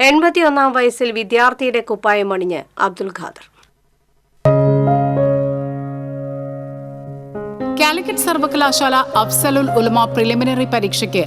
എൺപത്തിയൊന്നാം വയസ്സിൽ വിദ്യാർത്ഥിയുടെ കുപ്പായം അണിഞ്ഞ് അബ്ദുൽ ഖാദർ. കാലിക്കറ്റ് സർവകലാശാല അഫ്സലുൽ ഉലമ പ്രിലിമിനറി പരീക്ഷയ്ക്ക്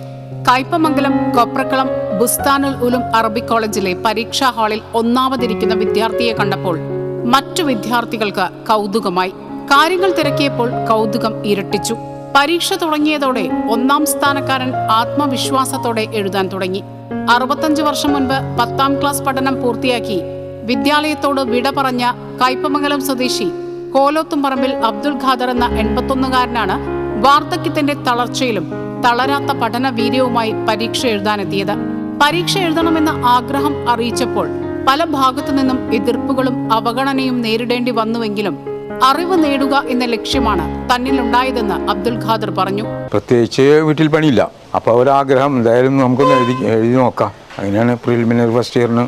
കയ്പമംഗലം കൊപ്രക്കളം ബുസ്താനുൽ ഉലും അറബിക് കോളേജിലെ പരീക്ഷാ ഹാളിൽ ഒന്നാമതിരിക്കുന്ന വിദ്യാർത്ഥിയെ കണ്ടപ്പോൾ മറ്റു വിദ്യാർത്ഥികൾക്ക് കൗതുകമായി. കാര്യങ്ങൾ തിരക്കിയപ്പോൾ കൗതുകം ഇരട്ടിച്ചു. പരീക്ഷ തുടങ്ങിയതോടെ ഒന്നാം സ്ഥാനക്കാരൻ ആത്മവിശ്വാസത്തോടെ എഴുതാൻ തുടങ്ങി. അറുപത്തഞ്ച് വർഷം മുൻപ് പത്താം ക്ലാസ് പഠനം പൂർത്തിയാക്കി വിദ്യാലയത്തോട് വിട പറഞ്ഞ കയ്പമംഗലം സ്വദേശി കോലോത്തുംപറമ്പിൽ അബ്ദുൽ ഖാദർ എന്ന എൺപത്തൊന്നുകാരനാണ് വാർദ്ധക്യത്തിന്റെ തളർച്ചയിലും തളരാത്ത പഠന വീര്യവുമായി പരീക്ഷ എഴുതാനെത്തിയത്. പരീക്ഷ എഴുതണമെന്ന ആഗ്രഹം അറിയിച്ചപ്പോൾ പല ഭാഗത്തു നിന്നും എതിർപ്പുകളും അവഗണനയും നേരിടേണ്ടി വന്നുവെങ്കിലും അറിവ് നേടുക എന്ന ലക്ഷ്യമാണ് തന്നിലുണ്ടായതെന്ന് അബ്ദുൽ ഖാദർ പറഞ്ഞു. പ്രത്യേകിച്ച് വീട്ടിൽ പണിയില്ല. അപ്പോൾ ഒരാഗ്രഹം എന്തായാലും നമുക്കൊന്ന് എഴുതി എഴുതി നോക്കാം. അങ്ങനെയാണ് പ്രിലിമിനറി ഫസ്റ്റ് ഇയറിന്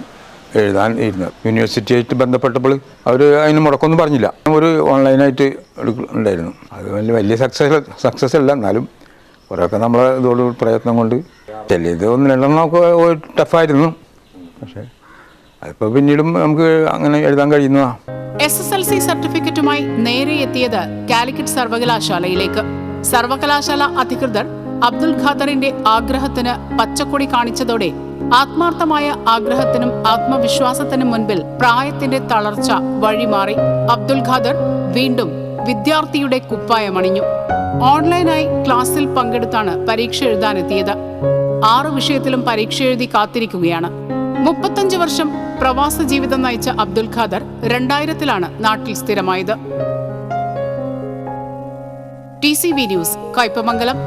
എഴുതാൻ ഇരുന്നത്. യൂണിവേഴ്സിറ്റിയായിട്ട് ബന്ധപ്പെട്ടപ്പോൾ അവർ അതിന് മുടക്കമൊന്നും പറഞ്ഞില്ല. ഒരു ഓൺലൈനായിട്ട് ഉണ്ടായിരുന്നു. അത് വലിയ വലിയ സക്സസ് സക്സസ് അല്ല. എന്നാലും കുറേയൊക്കെ നമ്മളെ ഇതോട് പ്രയത്നം കൊണ്ട് ചിലത് ഒന്ന് രണ്ടെണ്ണമൊക്കെ ടഫായിരുന്നു പക്ഷേ അതിപ്പോൾ പിന്നീടും നമുക്ക് അങ്ങനെ എഴുതാൻ കഴിയുന്നതാണ് എസ് എസ് എൽ സി സർട്ടിഫിക്കറ്റുമായി നേരെ എത്തിയത് കാലിക്കറ്റ് സർവകലാശാലയിലേക്ക്. സർവകലാശാല അധികൃതർ അബ്ദുൽ ഖാദറിന്റെ ആഗ്രഹത്തിന് പച്ചക്കൊടി കാണിച്ചതോടെ ആത്മാർത്ഥമായ ആഗ്രഹത്തിനും ആത്മവിശ്വാസത്തിനും മുൻപിൽ പ്രായത്തിന്റെ തളർച്ച വഴിമാറി അബ്ദുൽ ഖാദർ വീണ്ടും വിദ്യാർത്ഥിയുടെ കുപ്പായമണിഞ്ഞു ഓൺലൈനായി ക്ലാസ്സിൽ പങ്കെടുത്താണ് പരീക്ഷ എഴുതാനെത്തിയത്. ആറ് വിഷയത്തിലും പരീക്ഷ എഴുതി കാത്തിരിക്കുകയാണ്. മുപ്പത്തഞ്ച് വർഷം പ്രവാസ ജീവിതം നയിച്ച അബ്ദുൽ ഖാദർ രണ്ടായിരത്തിലാണ് നാട്ടിൽ സ്ഥിരമായത്. T C V news Kaipamangalam.